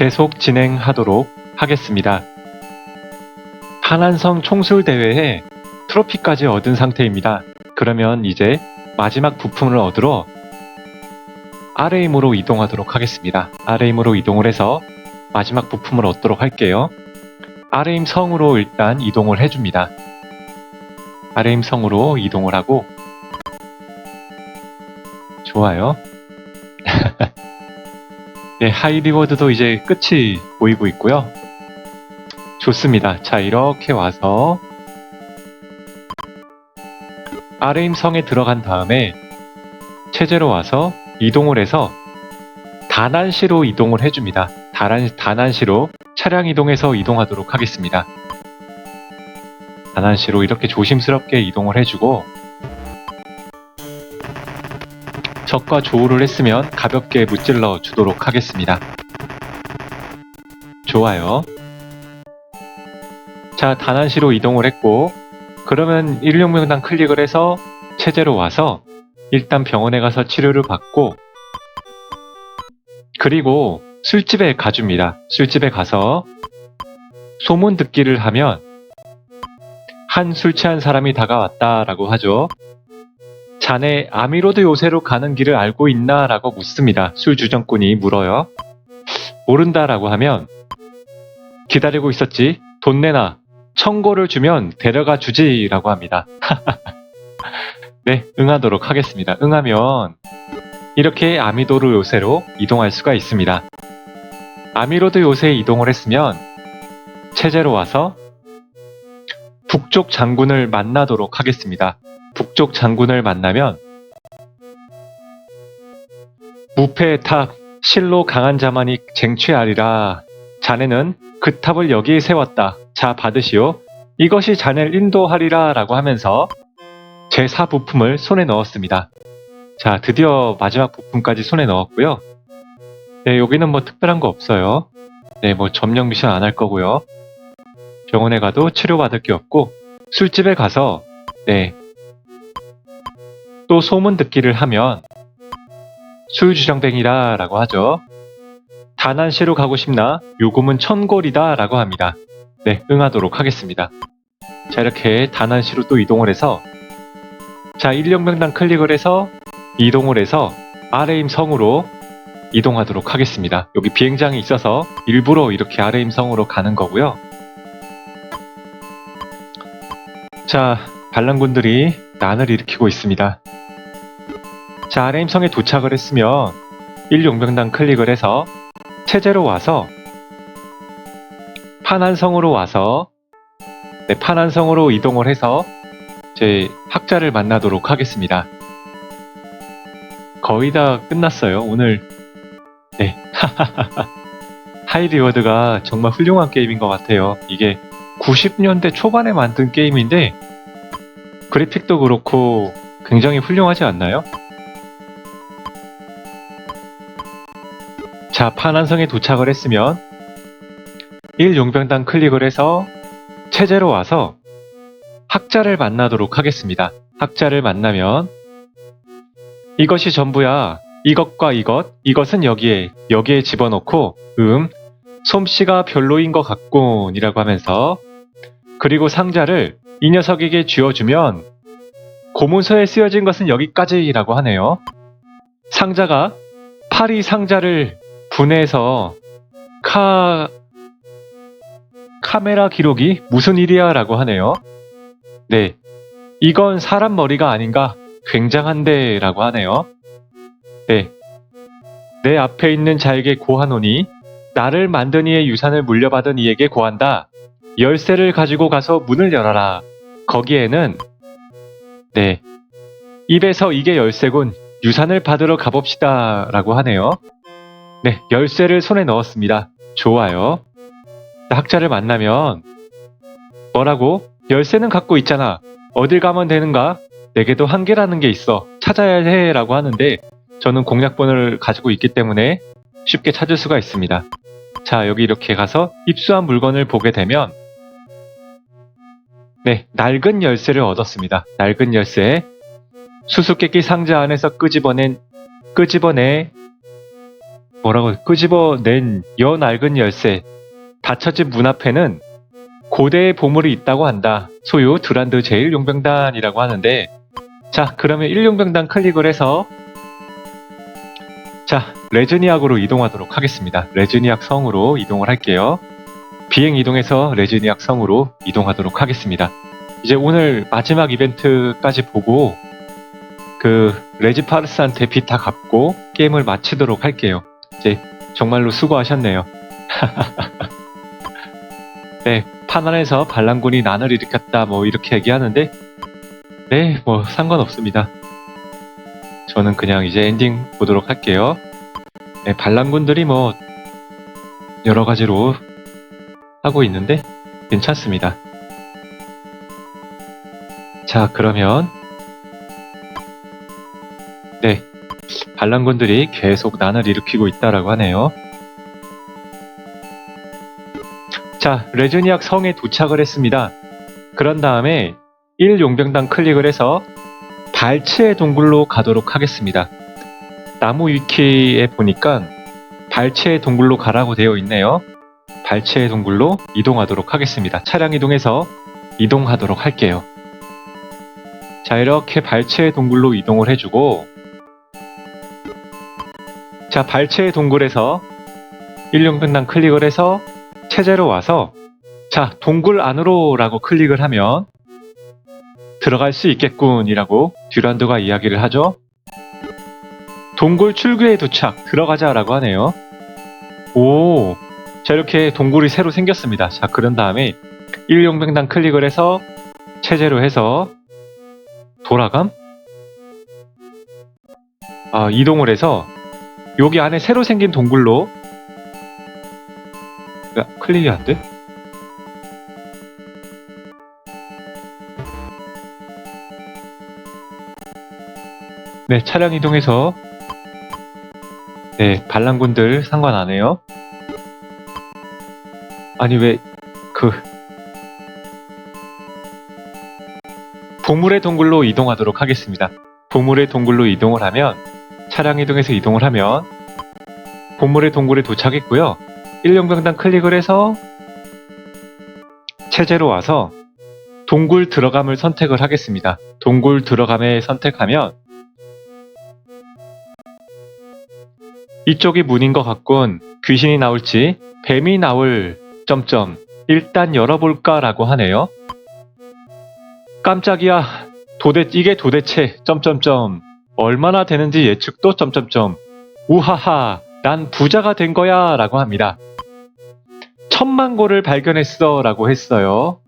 계속 진행하도록 하겠습니다. 한한성 총술 대회에 트로피까지 얻은 상태입니다. 그러면 이제 마지막 부품을 얻으러 아레임으로 이동하도록 하겠습니다. 아레임으로 이동을 해서 마지막 부품을 얻도록 할게요. 아레임 성으로 일단 이동을 해줍니다. 아레임 성으로 이동을 하고 좋아요. 네, 하이 리워드도 이제 끝이 보이고 있고요. 좋습니다. 자, 이렇게 와서 아레임 성에 들어간 다음에 체제로 와서 이동을 해서 다난시로 이동을 해줍니다. 다난, 다난시로 차량 이동해서 이동하도록 하겠습니다. 다난시로 이렇게 조심스럽게 이동을 해주고 적과 조우를 했으면 가볍게 무찔러 주도록 하겠습니다. 좋아요. 자, 다난시로 이동을 했고 그러면 일용명당 클릭을 해서 체제로 와서 일단 병원에 가서 치료를 받고 그리고 술집에 가줍니다. 술집에 가서 소문 듣기를 하면 한 술 취한 사람이 다가왔다라고 하죠. 자네 아미로드 요새로 가는 길을 알고 있나? 라고 묻습니다. 술 주정꾼이 물어요. 모른다 라고 하면 기다리고 있었지. 돈 내놔. 청고를 주면 데려가 주지 라고 합니다. 네, 응하도록 하겠습니다. 응하면 이렇게 아미도르 요새로 이동할 수가 있습니다. 아미로드 요새에 이동을 했으면 체제로 와서 북쪽 장군을 만나도록 하겠습니다. 북쪽 장군을 만나면 무패의 탑 실로 강한 자만이 쟁취하리라. 자네는 그 탑을 여기에 세웠다. 자 받으시오. 이것이 자네를 인도하리라 라고 하면서 제4 부품을 손에 넣었습니다. 자 드디어 마지막 부품까지 손에 넣었고요. 네 여기는 뭐 특별한 거 없어요. 네 뭐 점령 미션 안 할 거고요. 병원에 가도 치료받을 게 없고 술집에 가서 네 또 소문 듣기를 하면 술주정뱅이라 라고 하죠. 다난시로 가고 싶나? 요금은 천골이다 라고 합니다. 네, 응하도록 하겠습니다. 자, 이렇게 다난시로 또 이동을 해서 자, 일령명당 클릭을 해서 이동을 해서 아레임 성으로 이동하도록 하겠습니다. 여기 비행장이 있어서 일부러 이렇게 아레임 성으로 가는 거고요. 자, 반란군들이 난을 일으키고 있습니다. 자, 아레임성에 도착을 했으면 1용병당 클릭을 해서 체제로 와서 파난성으로 와서 네, 파난성으로 이동을 해서 제 학자를 만나도록 하겠습니다. 거의 다 끝났어요. 오늘 네 하이리워드가 정말 훌륭한 게임인 것 같아요. 이게 90년대 초반에 만든 게임인데 그래픽도 그렇고 굉장히 훌륭하지 않나요? 자, 파난성에 도착을 했으면 1 용병당 클릭을 해서 체제로 와서 학자를 만나도록 하겠습니다. 학자를 만나면 이것이 전부야. 이것과 이것, 이것은 여기에, 여기에 집어넣고 음, 솜씨가 별로인 것 같군 이라고 하면서 그리고 상자를 이 녀석에게 쥐어주면 고문서에 쓰여진 것은 여기까지라고 하네요. 상자가 파리 상자를 분해해서 카 카메라 기록이 무슨 일이야 라고 하네요. 네. 이건 사람 머리가 아닌가 굉장한데 라고 하네요. 네. 내 앞에 있는 자에게 고하노니 나를 만든 이의 유산을 물려받은 이에게 고한다. 열쇠를 가지고 가서 문을 열어라. 거기에는 네. 입에서 이게 열쇠군. 유산을 받으러 가봅시다. 라고 하네요. 네. 열쇠를 손에 넣었습니다. 좋아요. 학자를 만나면 뭐라고? 열쇠는 갖고 있잖아. 어딜 가면 되는가? 내게도 한계라는 게 있어. 찾아야 해. 라고 하는데 저는 공략본을 가지고 있기 때문에 쉽게 찾을 수가 있습니다. 자, 여기 이렇게 가서 입수한 물건을 보게 되면 네, 낡은 열쇠를 얻었습니다. 낡은 열쇠. 수수께끼 상자 안에서 끄집어낸 끄집어내 뭐라고 끄집어낸 여 낡은 열쇠 닫혀진 문 앞에는 고대의 보물이 있다고 한다. 소유 두란드 제1용병단이라고 하는데 자 그러면 1용병단 클릭을 해서 자 레즈니악으로 이동하도록 하겠습니다. 레즈니악 성으로 이동을 할게요. 비행 이동해서 레즈니악 성으로 이동하도록 하겠습니다. 이제 오늘 마지막 이벤트까지 보고 그 레지 파르스한테 빚 다 갚고 게임을 마치도록 할게요. 이제 정말로 수고하셨네요. 네, 파난에서 반란군이 난을 일으켰다 뭐 이렇게 얘기하는데 네, 뭐 상관없습니다. 저는 그냥 이제 엔딩 보도록 할게요. 네, 반란군들이 뭐 여러 가지로 하고 있는데 괜찮습니다. 자, 그러면 네, 반란군들이 계속 난을 일으키고 있다라고 하네요. 자, 레즈니악 성에 도착을 했습니다. 그런 다음에 1용병단 클릭을 해서 발치의 동굴로 가도록 하겠습니다. 나무 위키에 보니까 발치의 동굴로 가라고 되어 있네요. 발치의 동굴로 이동하도록 하겠습니다. 차량 이동해서 이동하도록 할게요. 자, 이렇게 발치의 동굴로 이동을 해주고 자, 발치의 동굴에서 1용병단 클릭을 해서 체제로 와서 자, 동굴 안으로 라고 클릭을 하면 들어갈 수 있겠군 이라고 듀란드가 이야기를 하죠. 동굴 출구에 도착, 들어가자 라고 하네요. 오, 자, 이렇게 동굴이 새로 생겼습니다. 자, 그런 다음에 1용병단 클릭을 해서 체제로 해서 돌아감? 아, 이동을 해서 여기 안에 새로 생긴 동굴로 야, 클릭이 안 돼? 네, 차량 이동해서 네, 반란군들 상관 안 해요. 아니 왜 그 보물의 동굴로 이동하도록 하겠습니다. 보물의 동굴로 이동을 하면 차량 이동해서 이동을 하면 보물의 동굴에 도착했고요. 1용병단 클릭을 해서 체제로 와서 동굴 들어감을 선택을 하겠습니다. 동굴 들어감에 선택하면 이쪽이 문인 것 같군. 귀신이 나올지 뱀이 나올 점점 일단 열어볼까라고 하네요. 깜짝이야. 도대 이게 도대체 점점점 얼마나 되는지 예측도 점점점 우하하 난 부자가 된 거야라고 합니다. 천만 골을 발견했어라고 했어요.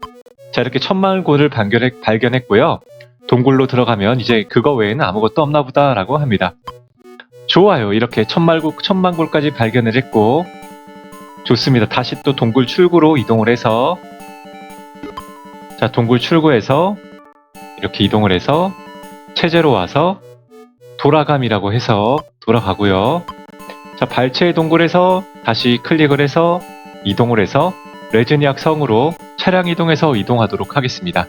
자 이렇게 천만 골을 발견했, 발견했고요. 동굴로 들어가면 이제 그거 외에는 아무것도 없나 보다라고 합니다. 좋아요. 이렇게 천만 골, 천만 골까지 발견을 했고 좋습니다. 다시 또 동굴 출구로 이동을 해서 자 동굴 출구에서 이렇게 이동을 해서 체제로 와서 돌아감이라고 해서 돌아가고요. 자 발체의 동굴에서 다시 클릭을 해서 이동을 해서 레즈니악 성으로 차량 이동해서 이동하도록 하겠습니다.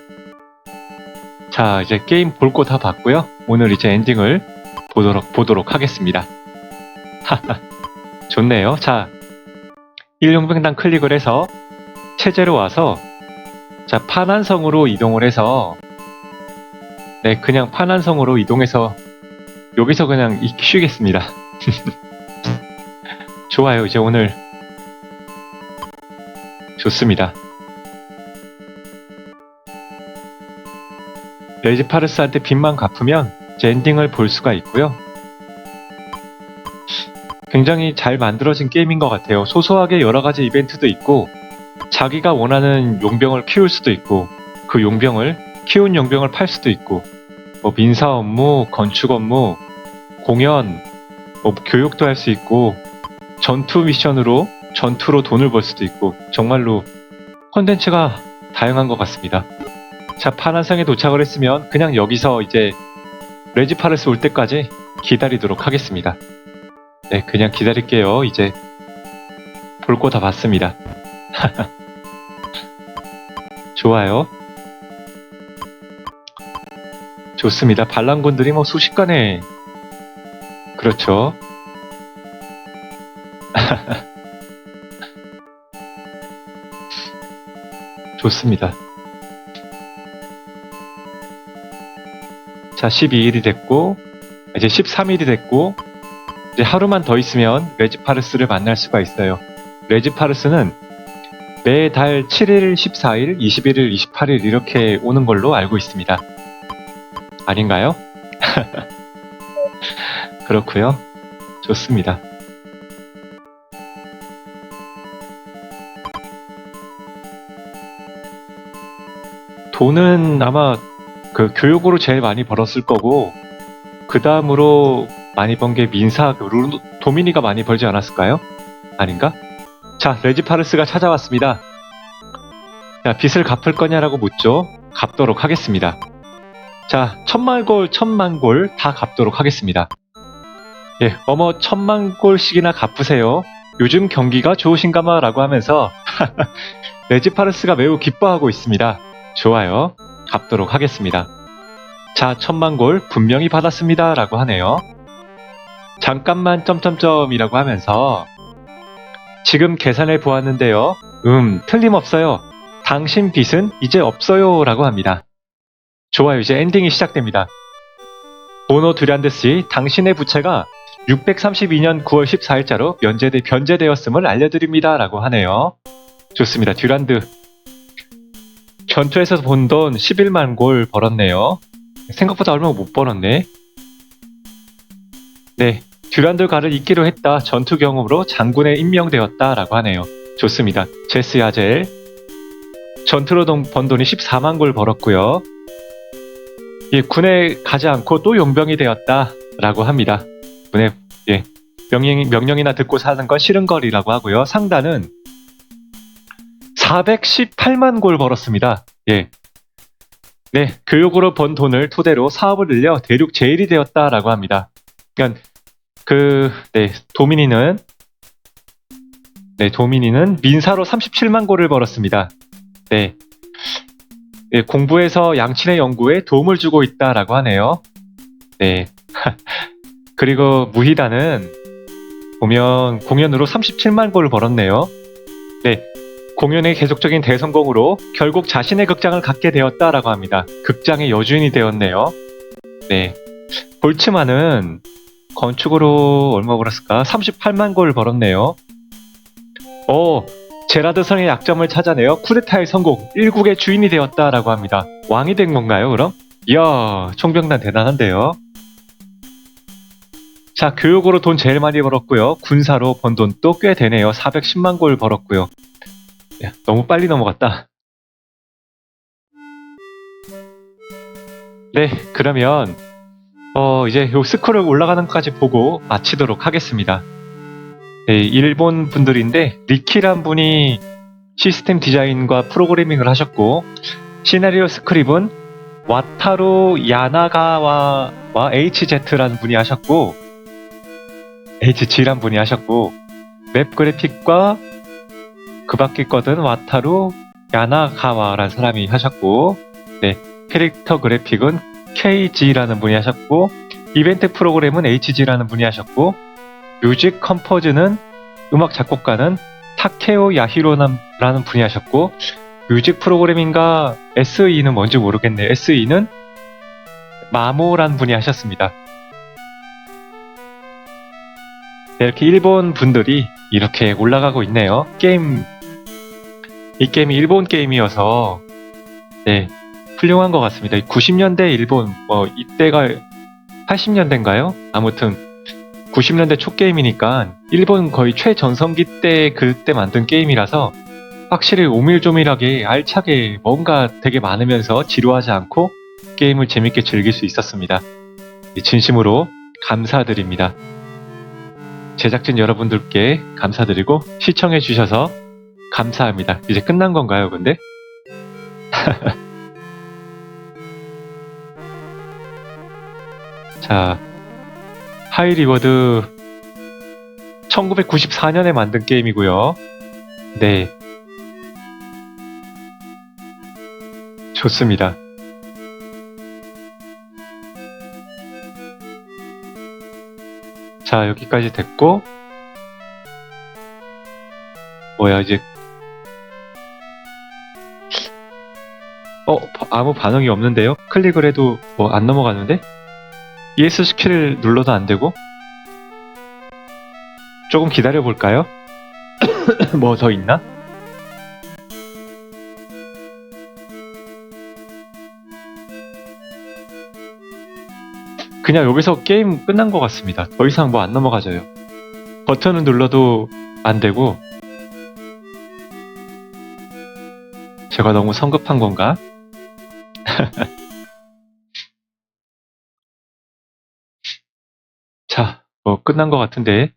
자 이제 게임 볼 거 다 봤고요. 오늘 이제 엔딩을 보도록 보도록 하겠습니다. 좋네요. 자 1용병단 클릭을 해서 체제로 와서 자 파난성으로 이동을 해서 네 그냥 파난성으로 이동해서 여기서 그냥 이- 쉬겠습니다. 좋아요 이제 오늘 좋습니다. 레지파르스한테 빚만 갚으면 이제 엔딩을 볼 수가 있고요. 굉장히 잘 만들어진 게임인 것 같아요. 소소하게 여러 가지 이벤트도 있고, 자기가 원하는 용병을 키울 수도 있고, 그 용병을, 키운 용병을 팔 수도 있고, 뭐 민사 업무, 건축 업무, 공연, 뭐 교육도 할 수 있고, 전투 미션으로, 전투로 돈을 벌 수도 있고, 정말로 콘텐츠가 다양한 것 같습니다. 자, 파란상에 도착을 했으면 그냥 여기서 이제 레지파르스 올 때까지 기다리도록 하겠습니다. 네, 그냥 기다릴게요. 이제 볼 거 다 봤습니다. 좋아요. 좋습니다. 반란군들이 뭐 수십간에 그렇죠. 좋습니다. 자, 12일이 됐고, 이제 13일이 됐고, 이제 하루만 더 있으면 레지파르스를 만날 수가 있어요. 레지파르스는 매달 7일, 14일, 21일, 28일 이렇게 오는 걸로 알고 있습니다. 아닌가요? 그렇고요. 좋습니다. 돈은 아마 그 교육으로 제일 많이 벌었을 거고 그 다음으로 많이 번 게 민사 그 루, 도미니가 많이 벌지 않았을까요? 아닌가? 자 레지파르스가 찾아왔습니다. 자 빚을 갚을 거냐라고 묻죠. 갚도록 하겠습니다. 자 천만 골 천만 골 다 갚도록 하겠습니다. 예 어머 천만 골씩이나 갚으세요. 요즘 경기가 좋으신가마 라고 하면서 레지파르스가 매우 기뻐하고 있습니다. 좋아요. 갚도록 하겠습니다. 자, 천만 골 분명히 받았습니다. 라고 하네요. 잠깐만 점점점이라고 하면서 지금 계산해 보았는데요. 음, 틀림없어요. 당신 빚은 이제 없어요. 라고 합니다. 좋아요. 이제 엔딩이 시작됩니다. 보노 듀란드 씨, 당신의 부채가 632년 9월 14일자로 면제되, 변제되었음을 알려드립니다. 라고 하네요. 좋습니다. 듀란드 전투에서 본 돈 11만 골 벌었네요. 생각보다 얼마 못 벌었네. 네, 듀란드 가를 잇기로 했다. 전투 경험으로 장군에 임명되었다라고 하네요. 좋습니다. 제스 야젤 전투로 번 돈이 14만 골 벌었고요. 예, 군에 가지 않고 또 용병이 되었다라고 합니다. 군에 예, 명령, 명령이나 듣고 사는 건 싫은 거리라고 하고요. 상단은 418만 골 벌었습니다. 예. 네, 교육으로 번 돈을 토대로 사업을 늘려 대륙 제일이 되었다라고 합니다. 그러니까 그 네, 도미니는 네, 도미니는 민사로 37만 골을 벌었습니다. 네. 네, 공부에서 양친의 연구에 도움을 주고 있다라고 하네요. 네. 그리고 무희다는 보면 공연으로 37만 골을 벌었네요. 네. 공연의 계속적인 대성공으로 결국 자신의 극장을 갖게 되었다라고 합니다. 극장의 여주인이 되었네요. 네. 볼츠만은 건축으로 얼마 벌었을까? 38만 골 벌었네요. 어, 제라드 성의 약점을 찾아내어 쿠데타의 성공, 일국의 주인이 되었다라고 합니다. 왕이 된 건가요, 그럼? 이야, 총병단 대단한데요. 자, 교육으로 돈 제일 많이 벌었고요. 군사로 번 돈 또 꽤 되네요. 410만 골 벌었고요. 야, 너무 빨리 넘어갔다. 네, 그러면 어, 이제 요 스크롤 올라가는 것까지 보고 마치도록 하겠습니다. 네, 일본 분들인데 리키란 분이 시스템 디자인과 프로그래밍을 하셨고 시나리오 스크립은 와타루 야나가와와 HZ라는 분이 하셨고 HG란 분이 하셨고 맵 그래픽과 그 밖에 거든 와타루 야나가와라는 사람이 하셨고 네, 캐릭터 그래픽은 KG라는 분이 하셨고 이벤트 프로그램은 HG라는 분이 하셨고 뮤직 컴포즈는 음악 작곡가는 타케오 야히로라는 분이 하셨고 뮤직 프로그래밍과 SE는 뭔지 모르겠네요. SE는 마모라는 분이 하셨습니다. 네, 이렇게 일본 분들이 이렇게 올라가고 있네요. 게임 이 게임이 일본 게임이어서 네 훌륭한 것 같습니다. 90년대 일본 뭐 이때가 80년대인가요? 아무튼 90년대 초 게임이니까 일본 거의 최전성기 때 그때 만든 게임이라서 확실히 오밀조밀하게 알차게 뭔가 되게 많으면서 지루하지 않고 게임을 재밌게 즐길 수 있었습니다. 진심으로 감사드립니다. 제작진 여러분들께 감사드리고 시청해 주셔서 감사합니다. 이제 끝난 건가요, 근데? 자, 하이 리워드 1994년에 만든 게임이고요. 네. 좋습니다. 자, 여기까지 됐고 뭐야, 이제. 어, 바- 아무 반응이 없는데요? 클릭을 해도 뭐 안 넘어가는데? ES 스킬을 눌러도 안 되고? 조금 기다려 볼까요? 뭐 더 있나? 그냥 여기서 게임 끝난 것 같습니다. 더 이상 뭐 안 넘어가져요. 버튼을 눌러도 안 되고 제가 너무 성급한 건가? 자, 뭐 끝난 것 같은데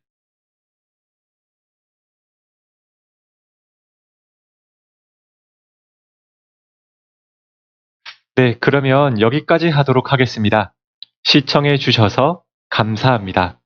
네, 그러면 여기까지 하도록 하겠습니다. 시청해 주셔서 감사합니다.